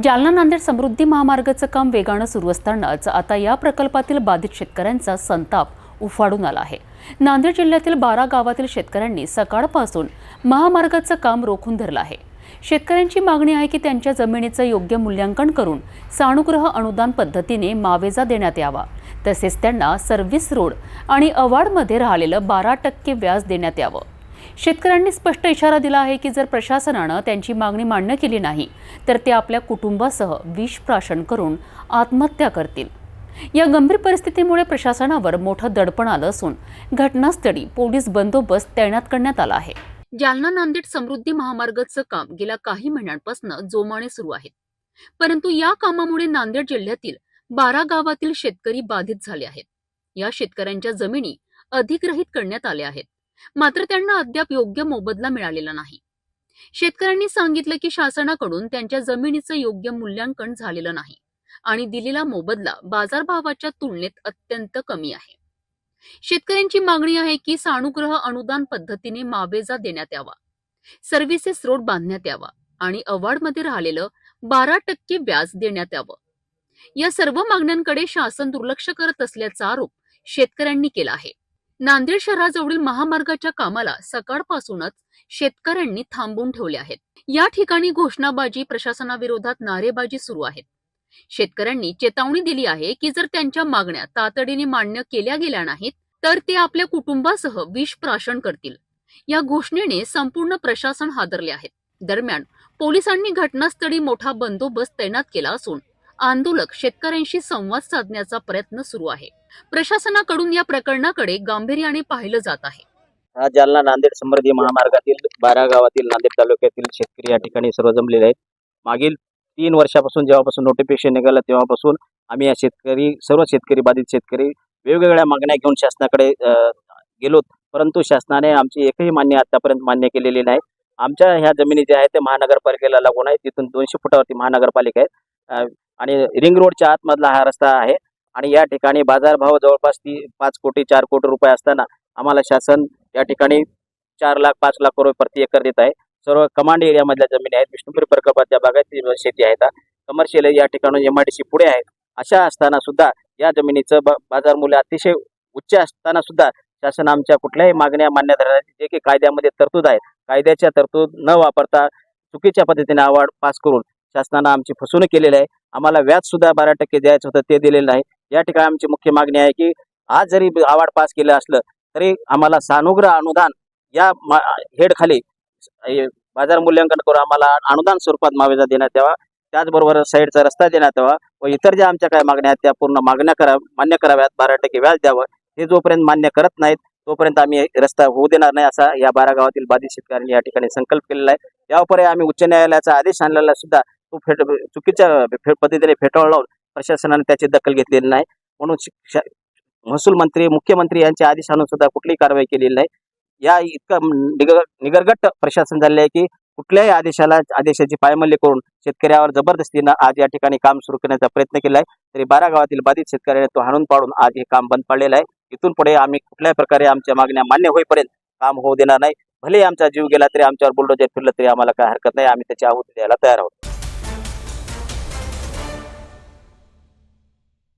जालना नांदेड समृद्धी महामार्गाचं काम वेगानं सुरू असतानाच आता या प्रकल्पातील बाधित शेतकऱ्यांचा संताप उफाडून आला आहे. नांदेड जिल्ह्यातील बारा गावातील शेतकऱ्यांनी सकाळपासून महामार्गाचं काम रोखून धरलं आहे. शेतकऱ्यांची मागणी आहे की त्यांच्या जमिनीचं योग्य मूल्यांकन करून सानुग्रह अनुदान पद्धतीने मावेजा देण्यात यावा. तसेच त्यांना सर्व्हिस रोड आणि अवार्डमध्ये राहिलेलं बारा टक्के व्याज देण्यात यावं. शेतकऱ्यांनी स्पष्ट इशारा दिला आहे की जर प्रशासनानं त्यांची मागणी मान्य केली नाही तर ते आपल्या कुटुंबासह विष प्राशन करून आत्महत्या करतील. या गंभीर परिस्थितीमुळे प्रशासनावर मोठं दडपण आलं असून घटनास्थळी पोलीस बंदोबस्त तैनात करण्यात आला आहे. जालना नांदेड समृद्धी महामार्गाचं काम गेल्या काही महिन्यांपासून जोमाने सुरू आहे. परंतु या कामामुळे नांदेड जिल्ह्यातील बारा गावातील शेतकरी बाधित झाले आहेत. या शेतकऱ्यांच्या जमिनी अधिग्रहित करण्यात आल्या आहेत. मात्र त्यांना अद्याप योग्य मोबदला मिळालेला नाही. शेतकऱ्यांनी सांगितलं की शासनाकडून त्यांच्या जमिनीचं योग्य मूल्यांकन झालेलं नाही आणि दिलेला मोबदला बाजारभावाच्या तुलनेत अत्यंत कमी आहे. शेतकऱ्यांची मागणी आहे की सानुग्रह अनुदान पद्धतीने मावेजा देण्यात यावा सर्व्हिसेस रोड बांधण्यात यावा आणि अवॉर्डमध्ये राहिलेलं बारा टक्के व्याज देण्यात यावं. या सर्व मागण्यांकडे शासन दुर्लक्ष करत असल्याचा आरोप शेतकऱ्यांनी केला आहे. नांदेड शहराजवळील महामार्गाच्या कामाला सकाळपासूनच शेतकऱ्यांनी थांबून ठेवले आहेत. या ठिकाणी घोषणाबाजी प्रशासनाविरोधात नारेबाजी सुरू आहेत. शेतकऱ्यांनी चेतावणी दिली आहे की जर त्यांच्या मागण्या तातडीने मान्य केल्या गेल्या नाहीत तर ते आपल्या कुटुंबासह विष प्राशन करतील. या घोषणेने संपूर्ण प्रशासन हादरले आहेत दरम्यान पोलिसांनी घटनास्थळी मोठा बंदोबस्त तैनात केला असून आंदोलक शेतकऱ्यांशी संवाद साधण्याचा प्रयत्न सुरू आहे. प्रशासनाकडून या प्रकरणाकडे गांभीर्याने पाहिलं जात आहे. हा जालना नांदेड समृद्धी महामार्गातील बारा गावातील नांदेड तालुक्यातील शेतकरी या ठिकाणी सर्व जमलेले आहेत. मागील तीन वर्षापासून जेव्हापासून नोटिफिकेशन निघालं तेव्हापासून आम्ही या शेतकरी सर्व शेतकरी बाधित शेतकरी वेगवेगळ्या मागण्या घेऊन शासनाकडे गेलोत. परंतु शासनाने आमची एकही मान्य आतापर्यंत मान्य केलेली नाही. आमच्या ह्या जमिनी ज्या आहेत त्या महानगरपालिकेला लागून आहे तिथून दोनशे फुटावरती महानगरपालिका आहे आणि रिंग रोडच्या आतमधला हा रस्ता आहे. आणि या ठिकाणी बाजारभाव जवळपास ती पाच कोटी चार कोटी रुपये असताना आम्हाला शासन या ठिकाणी चार लाख पाच लाख रुपये प्रति एकर देत आहे. सर्व कमांड एरियामधल्या जमिनी आहेत. विष्णुपुरी प्रकल्पाच्या बागायती शेती आहेत कमर्शियल या ठिकाणी एम आय डी सी पुढे आहेत. अशा असताना सुद्धा या जमिनीचं ब- बाजार मूल्य अतिशय उच्च असताना सुद्धा शासन आमच्या कुठल्याही मागण्या मान्य धरण्याची जे काही कायद्यामध्ये तरतूद आहे कायद्याच्या तरतूद न वापरता चुकीच्या पद्धतीने अवॉर्ड पास करून शासनानं आमची फसवणूक केलेली आहे. आम्हाला व्याज सुद्धा बारा टक्के द्यायचं होतं ते दिलेलं नाही. या ठिकाणी आमची मुख्य मागणी आहे की आज जरी आवाड पास केलं असलं तरी आम्हाला सानुग्रह अनुदान या हेडखाली बाजार मूल्यांकन करून आम्हाला अनुदान स्वरूपात मावेजा देण्यात यावा. त्याचबरोबर साईडचा रस्ता देण्यात यावा व इतर ज्या आमच्या काय मागण्या आहेत त्या पूर्ण मागण्या करा मान्य कराव्यात. बारा टक्के व्याज द्यावं. हे जोपर्यंत मान्य करत नाहीत तोपर्यंत आम्ही रस्ता होऊ देणार नाही असा या बारा गावातील बाधित शेतकऱ्यांनी या ठिकाणी संकल्प केलेला आहे. यावर आम्ही उच्च न्यायालयाचा आदेश आणलेला सुद्धा तो फेट चुकीच्या पद्धतीने फेटाळून लावून प्रशासनाने त्याची दखल घेतलेली नाही. म्हणून महसूल मंत्री मुख्यमंत्री यांच्या आदेश सुद्धा कुठलीही कारवाई केलेली नाही. या इतकं निगरगट प्रशासन झाले आहे की कुठल्याही आदेशाला आदेशाची पायमल्ली करून शेतकऱ्यावर जबरदस्तीनं आज या ठिकाणी काम सुरू करण्याचा प्रयत्न केला आहे. तरी बारा गावातील बाधित शेतकऱ्याने तो हाणून पाडून आज हे काम बंद पाडलेलं आहे. इथून पुढे आम्ही कुठल्याही प्रकारे आमच्या मागण्या मान्य होईपर्यंत काम होऊ देणार नाही. भले आमचा जीव गेला तरी आमच्यावर बुलडोजर फिरलं तरी आम्हाला काय हरकत नाही. आम्ही त्याची आहुती द्यायला तयार आहोत.